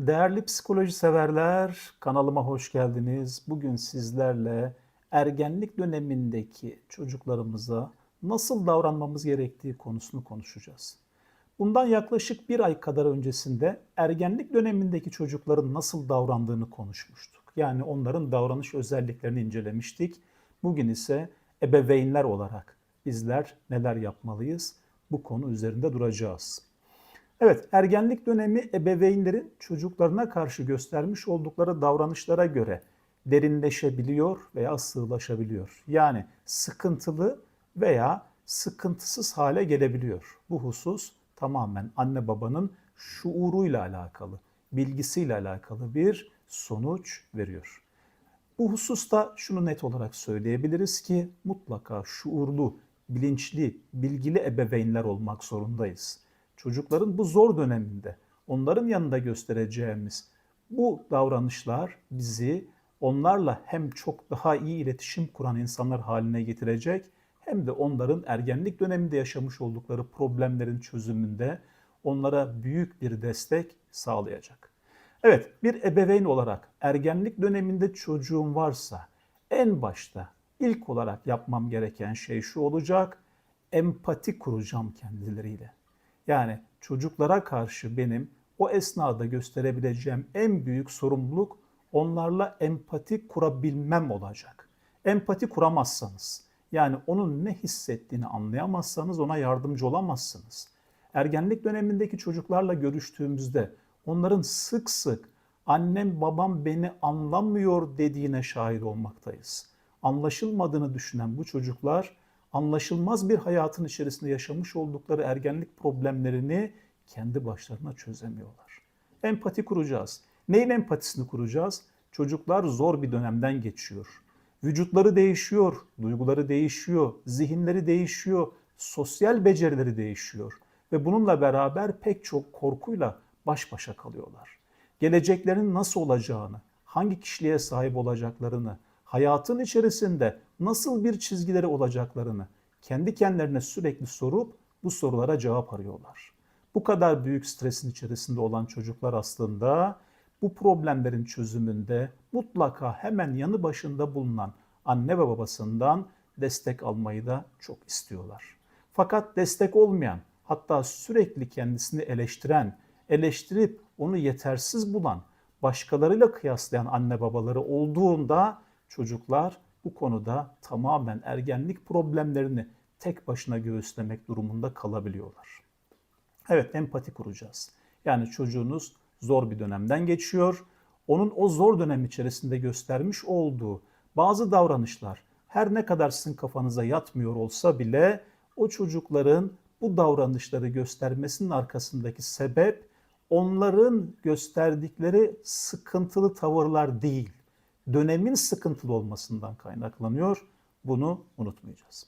Değerli psikoloji severler, kanalıma hoş geldiniz. Bugün sizlerle ergenlik dönemindeki çocuklarımıza nasıl davranmamız gerektiği konusunu konuşacağız. Bundan yaklaşık bir ay kadar öncesinde ergenlik dönemindeki çocukların nasıl davrandığını konuşmuştuk. Yani onların davranış özelliklerini incelemiştik. Bugün ise ebeveynler olarak bizler neler yapmalıyız? Bu konu üzerinde duracağız. Evet, ergenlik dönemi ebeveynlerin çocuklarına karşı göstermiş oldukları davranışlara göre derinleşebiliyor veya sığlaşabiliyor. Yani sıkıntılı veya sıkıntısız hale gelebiliyor. Bu husus tamamen anne babanın şuuruyla alakalı, bilgisiyle alakalı bir sonuç veriyor. Bu hususta şunu net olarak söyleyebiliriz ki mutlaka şuurlu, bilinçli, bilgili ebeveynler olmak zorundayız. Çocukların bu zor döneminde onların yanında göstereceğimiz bu davranışlar bizi onlarla hem çok daha iyi iletişim kuran insanlar haline getirecek hem de onların ergenlik döneminde yaşamış oldukları problemlerin çözümünde onlara büyük bir destek sağlayacak. Evet, bir ebeveyn olarak ergenlik döneminde çocuğum varsa en başta ilk olarak yapmam gereken şey şu olacak. Empati kuracağım kendileriyle. Yani çocuklara karşı benim o esnada gösterebileceğim en büyük sorumluluk onlarla empati kurabilmem olacak. Empati kuramazsanız, yani onun ne hissettiğini anlayamazsanız ona yardımcı olamazsınız. Ergenlik dönemindeki çocuklarla görüştüğümüzde onların sık sık annem babam beni anlamıyor dediğine şahit olmaktayız. Anlaşılmadığını düşünen bu çocuklar anlaşılmaz bir hayatın içerisinde yaşamış oldukları ergenlik problemlerini kendi başlarına çözemiyorlar. Empati kuracağız. Neyin empatisini kuracağız? Çocuklar zor bir dönemden geçiyor. Vücutları değişiyor, duyguları değişiyor, zihinleri değişiyor, sosyal becerileri değişiyor ve bununla beraber pek çok korkuyla baş başa kalıyorlar. Geleceklerin nasıl olacağını, hangi kişiliğe sahip olacaklarını, hayatın içerisinde nasıl bir çizgileri olacaklarını kendi kendilerine sürekli sorup bu sorulara cevap arıyorlar. Bu kadar büyük stresin içerisinde olan çocuklar aslında bu problemlerin çözümünde mutlaka hemen yanı başında bulunan anne ve babasından destek almayı da çok istiyorlar. Fakat destek olmayan, hatta sürekli kendisini eleştiren, eleştirip onu yetersiz bulan, başkalarıyla kıyaslayan anne babaları olduğunda çocuklar bu konuda tamamen ergenlik problemlerini tek başına göğüslemek durumunda kalabiliyorlar. Evet empati kuracağız. Yani çocuğunuz zor bir dönemden geçiyor. Onun o zor dönem içerisinde göstermiş olduğu bazı davranışlar her ne kadar sizin kafanıza yatmıyor olsa bile o çocukların bu davranışları göstermesinin arkasındaki sebep onların gösterdikleri sıkıntılı tavırlar değil dönemin sıkıntılı olmasından kaynaklanıyor. Bunu unutmayacağız.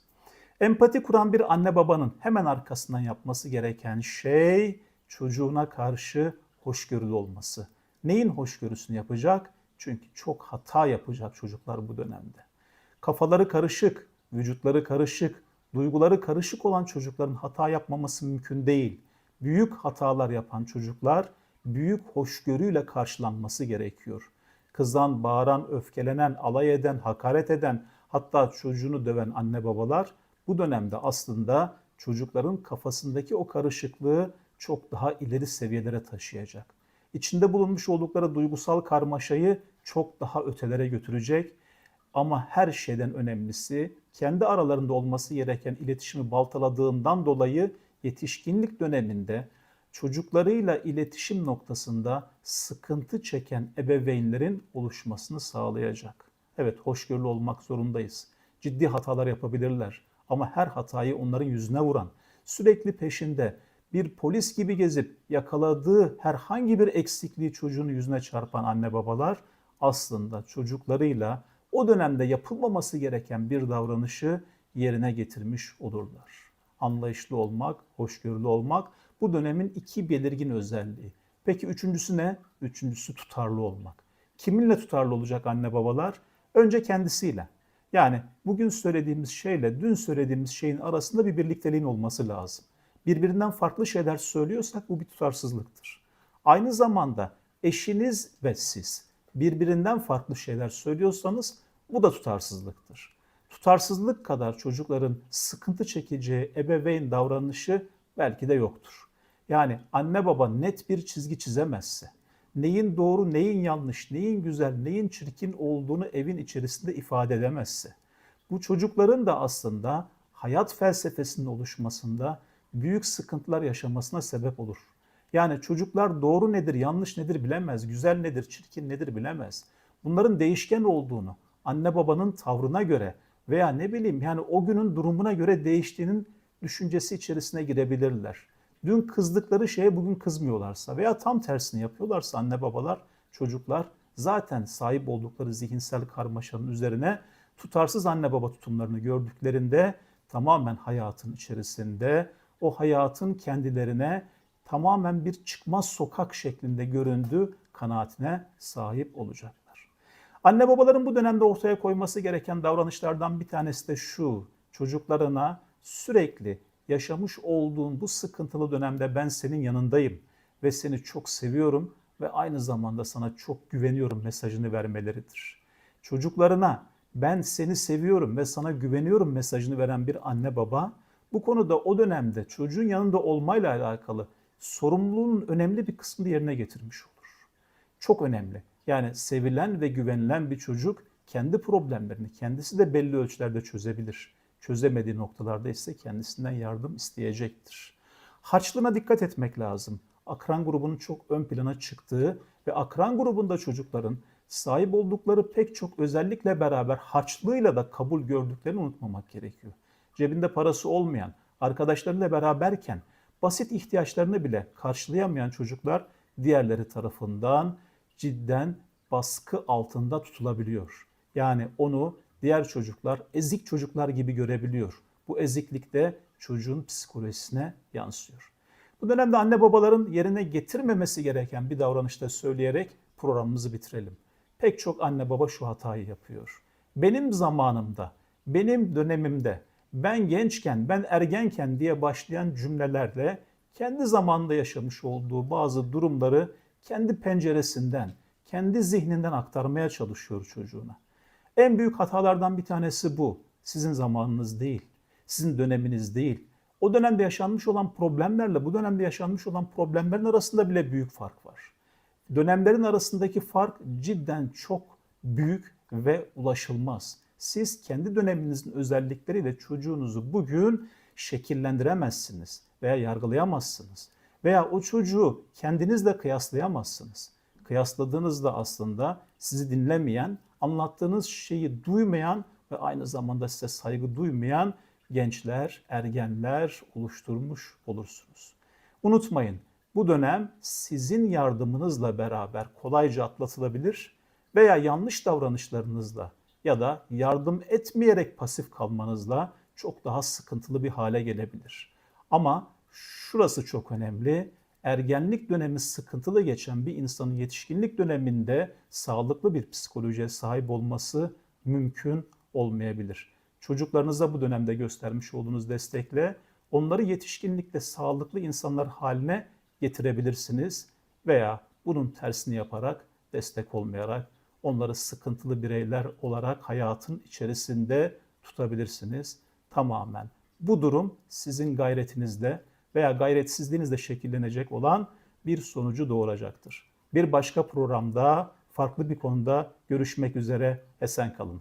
Empati kuran bir anne babanın hemen arkasından yapması gereken şey çocuğuna karşı hoşgörülü olması. Neyin hoşgörüsünü yapacak? Çünkü çok hata yapacak çocuklar bu dönemde. Kafaları karışık, vücutları karışık, duyguları karışık olan çocukların hata yapmaması mümkün değil. Büyük hatalar yapan çocuklar büyük hoşgörüyle karşılanması gerekiyor kızan, bağıran, öfkelenen, alay eden, hakaret eden, hatta çocuğunu döven anne babalar bu dönemde aslında çocukların kafasındaki o karışıklığı çok daha ileri seviyelere taşıyacak. İçinde bulunmuş oldukları duygusal karmaşayı çok daha ötelere götürecek. Ama her şeyden önemlisi kendi aralarında olması gereken iletişimi baltaladığından dolayı yetişkinlik döneminde çocuklarıyla iletişim noktasında sıkıntı çeken ebeveynlerin oluşmasını sağlayacak. Evet hoşgörülü olmak zorundayız. Ciddi hatalar yapabilirler ama her hatayı onların yüzüne vuran, sürekli peşinde bir polis gibi gezip yakaladığı herhangi bir eksikliği çocuğun yüzüne çarpan anne babalar aslında çocuklarıyla o dönemde yapılmaması gereken bir davranışı yerine getirmiş olurlar. Anlayışlı olmak, hoşgörülü olmak bu dönemin iki belirgin özelliği. Peki üçüncüsü ne? Üçüncüsü tutarlı olmak. Kiminle tutarlı olacak anne babalar? Önce kendisiyle. Yani bugün söylediğimiz şeyle dün söylediğimiz şeyin arasında bir birlikteliğin olması lazım. Birbirinden farklı şeyler söylüyorsak bu bir tutarsızlıktır. Aynı zamanda eşiniz ve siz birbirinden farklı şeyler söylüyorsanız bu da tutarsızlıktır. Tutarsızlık kadar çocukların sıkıntı çekeceği ebeveyn davranışı belki de yoktur. Yani anne baba net bir çizgi çizemezse, neyin doğru, neyin yanlış, neyin güzel, neyin çirkin olduğunu evin içerisinde ifade edemezse, bu çocukların da aslında hayat felsefesinin oluşmasında büyük sıkıntılar yaşamasına sebep olur. Yani çocuklar doğru nedir, yanlış nedir bilemez, güzel nedir, çirkin nedir bilemez. Bunların değişken olduğunu, anne babanın tavrına göre veya ne bileyim yani o günün durumuna göre değiştiğinin düşüncesi içerisine girebilirler. Dün kızdıkları şeye bugün kızmıyorlarsa veya tam tersini yapıyorlarsa anne babalar, çocuklar zaten sahip oldukları zihinsel karmaşanın üzerine tutarsız anne baba tutumlarını gördüklerinde tamamen hayatın içerisinde o hayatın kendilerine tamamen bir çıkmaz sokak şeklinde göründüğü kanaatine sahip olacaklar. Anne babaların bu dönemde ortaya koyması gereken davranışlardan bir tanesi de şu. Çocuklarına sürekli yaşamış olduğun bu sıkıntılı dönemde ben senin yanındayım ve seni çok seviyorum ve aynı zamanda sana çok güveniyorum mesajını vermeleridir. Çocuklarına ben seni seviyorum ve sana güveniyorum mesajını veren bir anne baba bu konuda o dönemde çocuğun yanında olmayla alakalı sorumluluğun önemli bir kısmını yerine getirmiş olur. Çok önemli. Yani sevilen ve güvenilen bir çocuk kendi problemlerini kendisi de belli ölçülerde çözebilir. Çözemediği noktalarda ise kendisinden yardım isteyecektir. Harçlığına dikkat etmek lazım. Akran grubunun çok ön plana çıktığı ve akran grubunda çocukların sahip oldukları pek çok özellikle beraber harçlığıyla da kabul gördüklerini unutmamak gerekiyor. Cebinde parası olmayan, arkadaşlarıyla beraberken basit ihtiyaçlarını bile karşılayamayan çocuklar diğerleri tarafından cidden baskı altında tutulabiliyor. Yani onu diğer çocuklar ezik çocuklar gibi görebiliyor. Bu eziklik de çocuğun psikolojisine yansıyor. Bu dönemde anne babaların yerine getirmemesi gereken bir davranışta söyleyerek programımızı bitirelim. Pek çok anne baba şu hatayı yapıyor. Benim zamanımda, benim dönemimde, ben gençken, ben ergenken diye başlayan cümlelerle kendi zamanında yaşamış olduğu bazı durumları kendi penceresinden, kendi zihninden aktarmaya çalışıyor çocuğuna. En büyük hatalardan bir tanesi bu. Sizin zamanınız değil, sizin döneminiz değil. O dönemde yaşanmış olan problemlerle bu dönemde yaşanmış olan problemlerin arasında bile büyük fark var. Dönemlerin arasındaki fark cidden çok büyük ve ulaşılmaz. Siz kendi döneminizin özellikleriyle çocuğunuzu bugün şekillendiremezsiniz veya yargılayamazsınız. Veya o çocuğu kendinizle kıyaslayamazsınız. Kıyasladığınızda aslında sizi dinlemeyen, anlattığınız şeyi duymayan ve aynı zamanda size saygı duymayan gençler, ergenler oluşturmuş olursunuz. Unutmayın, bu dönem sizin yardımınızla beraber kolayca atlatılabilir veya yanlış davranışlarınızla ya da yardım etmeyerek pasif kalmanızla çok daha sıkıntılı bir hale gelebilir. Ama şurası çok önemli. Ergenlik dönemi sıkıntılı geçen bir insanın yetişkinlik döneminde sağlıklı bir psikolojiye sahip olması mümkün olmayabilir. Çocuklarınıza bu dönemde göstermiş olduğunuz destekle onları yetişkinlikte sağlıklı insanlar haline getirebilirsiniz veya bunun tersini yaparak destek olmayarak onları sıkıntılı bireyler olarak hayatın içerisinde tutabilirsiniz tamamen. Bu durum sizin gayretinizde veya gayretsizliğinizde şekillenecek olan bir sonucu doğuracaktır. Bir başka programda farklı bir konuda görüşmek üzere esen kalın.